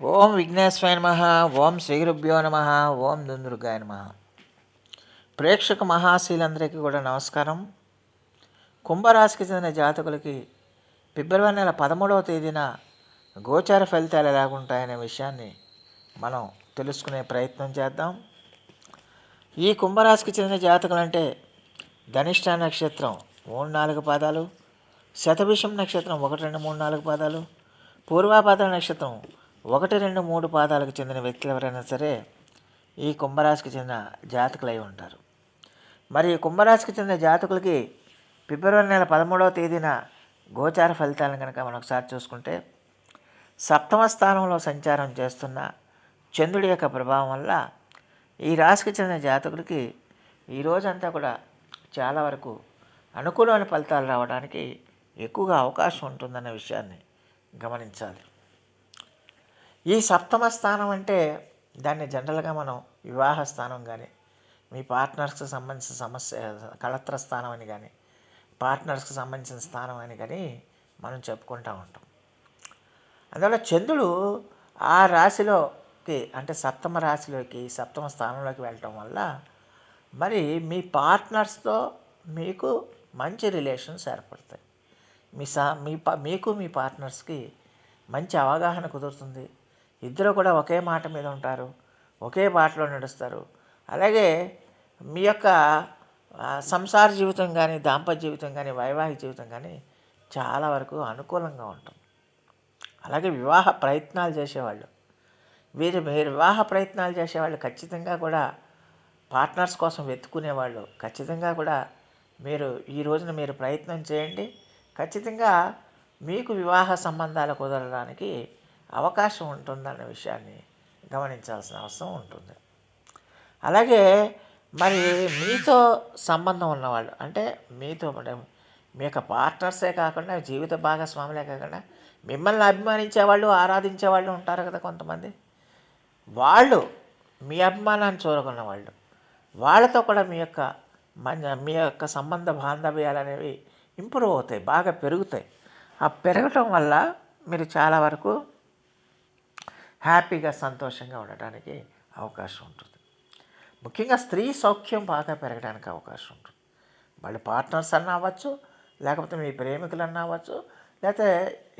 ఓం విఘ్నేశ్వరాయ నమ ఓం శ్రీగురుభ్యో నమ ఓం దుందుర్గాయ నమ. ప్రేక్షక మహాశీలందరికీ కూడా నమస్కారం. కుంభరాశికి చెందిన జాతకులకి ఫిబ్రవరి నెల పదమూడవ తేదీన గోచార ఫలితాలు ఎలాగుంటాయనే విషయాన్ని మనం తెలుసుకునే ప్రయత్నం చేద్దాం. ఈ కుంభరాశికి చెందిన జాతకులు అంటే ధనిష్ట నక్షత్రం మూడు నాలుగు పాదాలు శతభిషం నక్షత్రం ఒకటి రెండు మూడు నాలుగు పాదాలు పూర్వాపాద నక్షత్రం ఒకటి రెండు మూడు పాదాలకు చెందిన వ్యక్తులు ఎవరైనా సరే ఈ కుంభరాశికి చెందిన జాతకులై ఉంటారు. మరి ఈ కుంభరాశికి చెందిన జాతకులకి ఫిబ్రవరి నెల పదమూడవ తేదీన గోచార ఫలితాలను కనుక మనం ఒకసారి చూసుకుంటే సప్తమ స్థానంలో సంచారం చేస్తున్న చంద్రుడి యొక్క ప్రభావం వల్ల ఈ రాశికి చెందిన జాతకులకి ఈ రోజంతా కూడా చాలా వరకు అనుకూలమైన ఫలితాలు రావడానికి ఎక్కువగా అవకాశం ఉంటుందన్న విషయాన్ని గమనించాలి. ఈ సప్తమ స్థానం అంటే దాన్ని జనరల్గా మనం వివాహ స్థానం కానీ మీ పార్ట్నర్స్కి సంబంధించిన సమస్య కళత్ర స్థానం అని కానీ పార్ట్నర్స్కి సంబంధించిన స్థానం అని కానీ మనం చెప్పుకుంటూ ఉంటాం. అందువల్ల చంద్రుడు ఆ రాశిలోకి అంటే సప్తమ రాశిలోకి సప్తమ స్థానంలోకి వెళ్ళటం వల్ల మరి మీ పార్ట్నర్స్తో మీకు మంచి రిలేషన్స్ ఏర్పడతాయి. మీ సా మీ ప మీకు మీ పార్ట్నర్స్కి మంచి అవగాహన కుదురుతుంది. ఇద్దరు కూడా ఒకే మాట మీద ఉంటారు ఒకే బాటలో నడుస్తారు. అలాగే మీ యొక్క సంసార జీవితం కానీ దాంపత్య జీవితం కానీ వైవాహిక జీవితం కానీ చాలా వరకు అనుకూలంగా ఉంటుంది అలాగే వివాహ ప్రయత్నాలు చేసేవాళ్ళు. వీరు మీరు వివాహ ప్రయత్నాలు చేసేవాళ్ళు ఖచ్చితంగా కూడా పార్ట్నర్స్ కోసం వెతుకునేవాళ్ళు. ఖచ్చితంగా కూడా మీరు ఈ రోజున మీరు ప్రయత్నం చేయండి. ఖచ్చితంగా మీకు వివాహ సంబంధాలు కుదరడానికి అవకాశం ఉంటుందన్న విషయాన్ని గమనించాల్సిన అవసరం ఉంటుంది. అలాగే మరి మీతో సంబంధం ఉన్నవాళ్ళు అంటే మీతో మీ యొక్క పార్ట్నర్సే కాకుండా జీవిత భాగస్వాములే కాకుండా మిమ్మల్ని అభిమానించేవాళ్ళు ఆరాధించేవాళ్ళు ఉంటారు కదా కొంతమంది. వాళ్ళు మీ అభిమానాన్ని చూరగొన్న వాళ్ళు వాళ్ళతో కూడా మీ యొక్క మీ యొక్క సంబంధ బాంధవ్యాలు అనేవి ఇంప్రూవ్ అవుతాయి బాగా పెరుగుతాయి. ఆ పెరగటం వల్ల మీరు చాలా వరకు హ్యాపీగా సంతోషంగా ఉండటానికి అవకాశం ఉంటుంది. ముఖ్యంగా స్త్రీ సౌఖ్యం బాగా పెరగడానికి అవకాశం ఉంటుంది. వాళ్ళ పార్ట్నర్స్ అన్నా అవ్వచ్చు లేకపోతే మీ ప్రేమికులు అన్నా అవ్వచ్చు లేకపోతే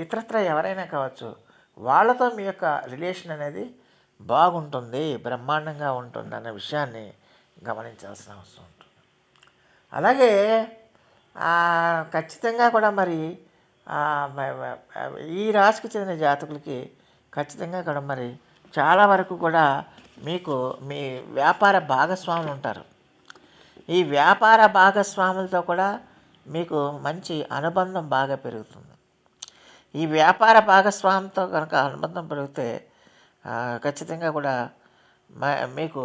ఇతరత్ర ఎవరైనా కావచ్చు వాళ్ళతో మీ యొక్క రిలేషన్ అనేది బాగుంటుంది బ్రహ్మాండంగా ఉంటుంది అనే విషయాన్ని గమనించాల్సిన అవసరం ఉంటుంది. అలాగే ఖచ్చితంగా కూడా మరి ఈ రాశికి చెందిన జాతకులకి ఖచ్చితంగా కూడా మరి చాలా వరకు కూడా మీకు మీ వ్యాపార భాగస్వాములు ఉంటారు. ఈ వ్యాపార భాగస్వాములతో కూడా మీకు మంచి అనుబంధం బాగా పెరుగుతుంది. ఈ వ్యాపార భాగస్వామితో కనుక అనుబంధం పెరిగితే ఖచ్చితంగా కూడా మీకు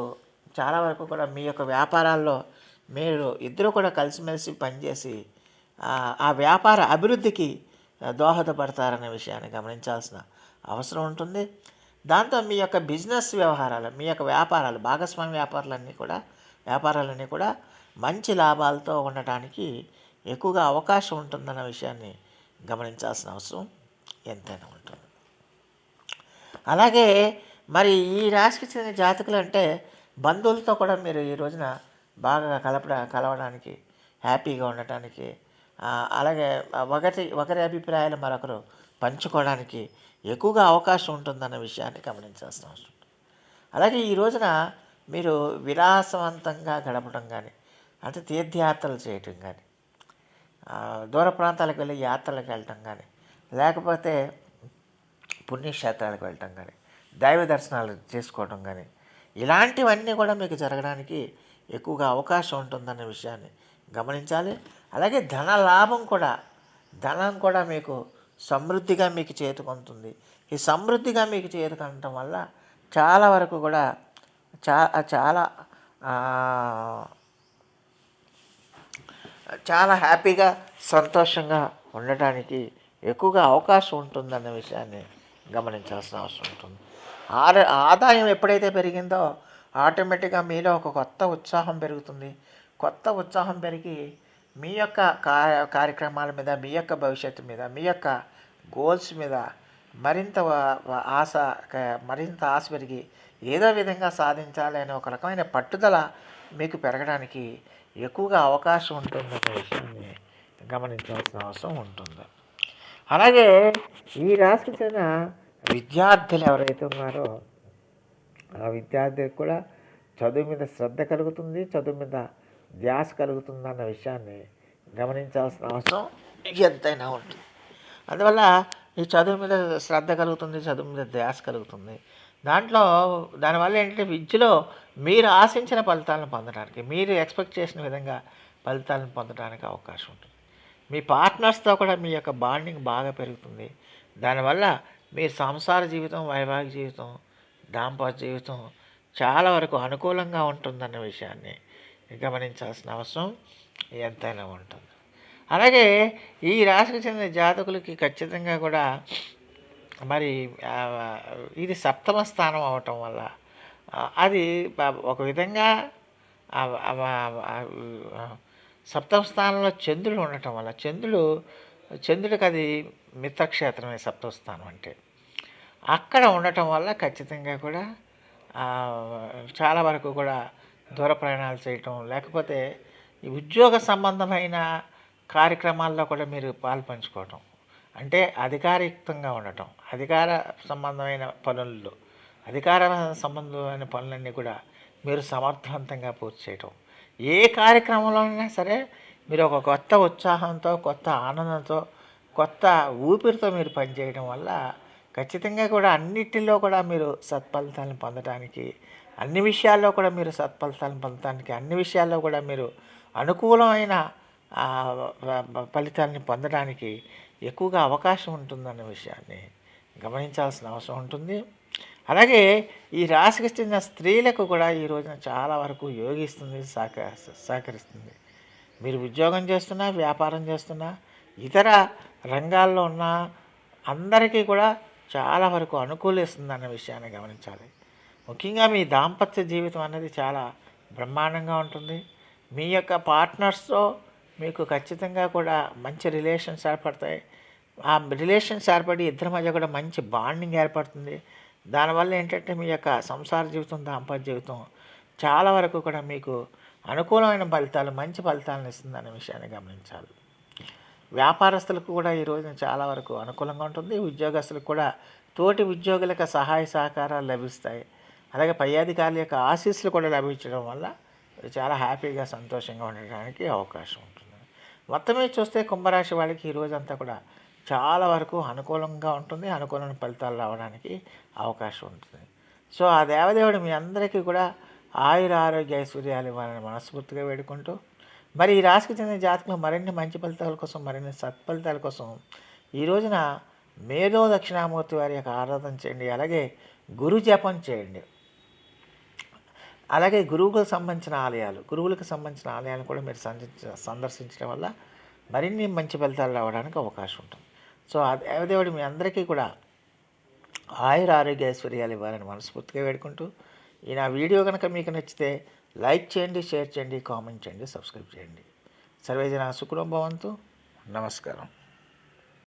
చాలా వరకు కూడా మీ యొక్క వ్యాపారాల్లో మీరు ఇద్దరు కూడా కలిసిమెలిసి పనిచేసి ఆ, వ్యాపార అభివృద్ధికి దోహదపడతారనే విషయాన్ని గమనించాల్సిన అవసరం ఉంటుంది. దాంతో మీ యొక్క బిజినెస్ వ్యవహారాలు మీ యొక్క వ్యాపారాలు భాగస్వామ్య వ్యాపారాలన్నీ కూడా వ్యాపారాలన్నీ కూడా మంచి లాభాలతో ఉండటానికి ఎక్కువగా అవకాశం ఉంటుందన్న విషయాన్ని గమనించాల్సిన అవసరం ఎంతైనా ఉంటుంది. అలాగే మరి ఈ రాశికి చెందిన జాతకులు అంటే బంధువులతో కూడా మీరు ఈ రోజున బాగా కలపడ కలవడానికి హ్యాపీగా ఉండటానికి అలాగే ఒకటి ఒకరి అభిప్రాయాలు మరొకరు పంచుకోవడానికి ఎక్కువగా అవకాశం ఉంటుందన్న విషయాన్ని గమనించాల్సిన అవసరం అలాగే ఈ రోజున మీరు విలాసవంతంగా గడపడం కానీ అంటే తీర్థయాత్రలు చేయటం కానీ దూర ప్రాంతాలకు వెళ్ళి యాత్రలకు వెళ్ళటం కానీ లేకపోతే పుణ్యక్షేత్రాలకు వెళ్ళటం కానీ దైవ దర్శనాలు చేసుకోవడం కానీ ఇలాంటివన్నీ కూడా మీకు జరగడానికి ఎక్కువగా అవకాశం ఉంటుందన్న విషయాన్ని గమనించాలి. అలాగే ధన లాభం కూడా ధనం కూడా మీకు సమృద్ధిగా మీకు చేతుకుంటుంది ఈ సమృద్ధిగా మీకు చేతుకొనటం వల్ల చాలా వరకు కూడా చా చాలా చాలా హ్యాపీగా సంతోషంగా ఉండటానికి ఎక్కువగా అవకాశం ఉంటుందన్న విషయాన్ని గమనించాల్సిన అవసరం ఉంటుంది. ఆద ఆదాయం ఎప్పుడైతే పెరిగిందో ఆటోమేటిక్గా మీలో ఒక కొత్త ఉత్సాహం పెరుగుతుంది. కొత్త ఉత్సాహం పెరిగి మీ యొక్క కార్యక్రమాల మీద మీ యొక్క భవిష్యత్తు మీద మీ యొక్క గోల్స్ మీద మరింత ఆశ క- మరింత ఆశ పెరిగి ఏదో విధంగా సాధించాలి అనే ఒక రకమైన పట్టుదల మీకు పెరగడానికి ఎక్కువగా అవకాశం ఉంటుందనే విషయాన్ని గమనించాల్సిన అవసరం ఉంటుంది. అలాగే ఈ రాశికి చెందిన విద్యార్థులు ఎవరైతే ఉన్నారో ఆ విద్యార్థికి కూడా చదువు మీద శ్రద్ధ కలుగుతుంది చదువు మీద ధ్యాస కలుగుతుందన్న విషయాన్ని గమనించాల్సిన అవసరం ఎంతైనా ఉంటుంది. అందువల్ల ఈ చదువు మీద శ్రద్ధ కలుగుతుంది చదువు మీద ధ్యాస కలుగుతుంది. దాంట్లో దానివల్ల ఏంటంటే విద్యలో మీరు ఆశించిన ఫలితాలను పొందడానికి మీరు ఎక్స్పెక్ట్ చేసిన విధంగా ఫలితాలను పొందడానికి అవకాశం ఉంటుంది. మీ పార్ట్నర్స్తో కూడా మీ యొక్క బాండింగ్ బాగా పెరుగుతుంది. దానివల్ల మీ సంసార జీవితం వైవాహిక జీవితం దాంపత్య జీవితం చాలా వరకు అనుకూలంగా ఉంటుందన్న విషయాన్ని గమనించాల్సిన అవసరం ఎంతైనా ఉంటుంది. అలాగే ఈ రాశికి చెందిన జాతకులకి ఖచ్చితంగా కూడా మరి ఇది సప్తమ స్థానం అవటం వల్ల అది ఒక విధంగా సప్తమ స్థానంలో చంద్రుడు ఉండటం వల్ల చంద్రుడు చంద్రుడికి అది మిత్రక్షేత్రమే సప్తమ స్థానం అంటే. అక్కడ ఉండటం వల్ల ఖచ్చితంగా కూడా చాలా వరకు కూడా దూర ప్రయాణాలు చేయటం లేకపోతే ఈ ఉద్యోగ సంబంధమైన కార్యక్రమాల్లో కూడా మీరు పాల్పంచుకోవటం అంటే అధికారయుక్తంగా ఉండటం అధికార సంబంధమైన పనుల్లో అధికార సంబంధమైన పనులన్నీ కూడా మీరు సమర్థవంతంగా పూర్తి చేయటం. ఏ కార్యక్రమంలోనైనా సరే మీరు ఒక కొత్త ఉత్సాహంతో కొత్త ఆనందంతో కొత్త ఊపిరితో మీరు పనిచేయడం వల్ల ఖచ్చితంగా కూడా అన్నిటిలో కూడా మీరు సత్ఫలితాలను పొందడానికి అన్ని విషయాల్లో కూడా మీరు సత్ఫలితాలను పొందడానికి అన్ని విషయాల్లో కూడా మీరు అనుకూలమైన ఫలితాలని పొందడానికి ఎక్కువగా అవకాశం ఉంటుందన్న విషయాన్ని గమనించాల్సిన అవసరం ఉంటుంది. అలాగే ఈ రాశికి చెందిన స్త్రీలకు కూడా ఈ రోజున చాలా వరకు యోగిస్తుంది సహక సహకరిస్తుంది. మీరు ఉద్యోగం చేస్తున్నా వ్యాపారం చేస్తున్నా ఇతర రంగాల్లో ఉన్న అందరికీ కూడా చాలా వరకు అనుకూలిస్తుంది అన్న విషయాన్ని గమనించాలి. ముఖ్యంగా మీ దాంపత్య జీవితం అనేది చాలా బ్రహ్మాండంగా ఉంటుంది. మీ యొక్క పార్ట్నర్స్తో మీకు ఖచ్చితంగా కూడా మంచి రిలేషన్స్ ఏర్పడతాయి. ఆ రిలేషన్స్ ఏర్పడి ఇద్దరి మధ్య కూడా మంచి బాండింగ్ ఏర్పడుతుంది. దానివల్ల ఏంటంటే మీ యొక్క సంసార జీవితం దాంపత్య జీవితం చాలా వరకు కూడా మీకు అనుకూలమైన ఫలితాలు మంచి ఫలితాలను ఇస్తుంది అనే విషయాన్ని గమనించాలి. వ్యాపారస్తులకు కూడా ఈ రోజున చాలా వరకు అనుకూలంగా ఉంటుంది. ఉద్యోగస్తులకు కూడా తోటి ఉద్యోగులకు సహాయ సహకారాలు లభిస్తాయి. అలాగే పై అధికారుల యొక్క ఆశీస్సులు కూడా లభించడం వల్ల చాలా హ్యాపీగా సంతోషంగా ఉండడానికి అవకాశం ఉంటుంది. మొత్తం మీద చూస్తే కుంభరాశి వాళ్ళకి ఈ కూడా చాలా వరకు అనుకూలంగా ఉంటుంది. అనుకూలమైన ఫలితాలు రావడానికి అవకాశం ఉంటుంది. సో ఆ దేవదేవుడు మీ అందరికీ కూడా ఆయుర ఆరోగ్య ఐశ్వర్యాలు ఇవ్వాలని మనస్ఫూర్తిగా వేడుకుంటూ మరి ఈ రాశికి చెందిన జాతకులు మరిన్ని మంచి ఫలితాల కోసం మరిన్ని సత్ఫలితాల కోసం ఈ రోజున మేధో దక్షిణామూర్తి వారి యొక్క ఆరాధన చేయండి. అలాగే గురు జపం చేయండి. అలాగే గురువులకు సంబంధించిన ఆలయాలు గురువులకు సంబంధించిన ఆలయాలను కూడా మీరు సందర్శించ సందర్శించడం వల్ల మరిన్ని మంచి ఫలితాలు రావడానికి అవకాశం ఉంటుంది. సో దేవదేవుడు మీ అందరికీ కూడా ఆయుర ఆరోగ్య ఐశ్వర్యాలు ఇవ్వాలని మనస్ఫూర్తిగా వేడుకుంటూ ఈ నా వీడియో కనుక మీకు నచ్చితే లైక్ చేయండి షేర్ చేయండి కామెంట్ చేయండి సబ్స్క్రైబ్ చేయండి. సర్వేజన సుఖం భవంతు. నమస్కారం.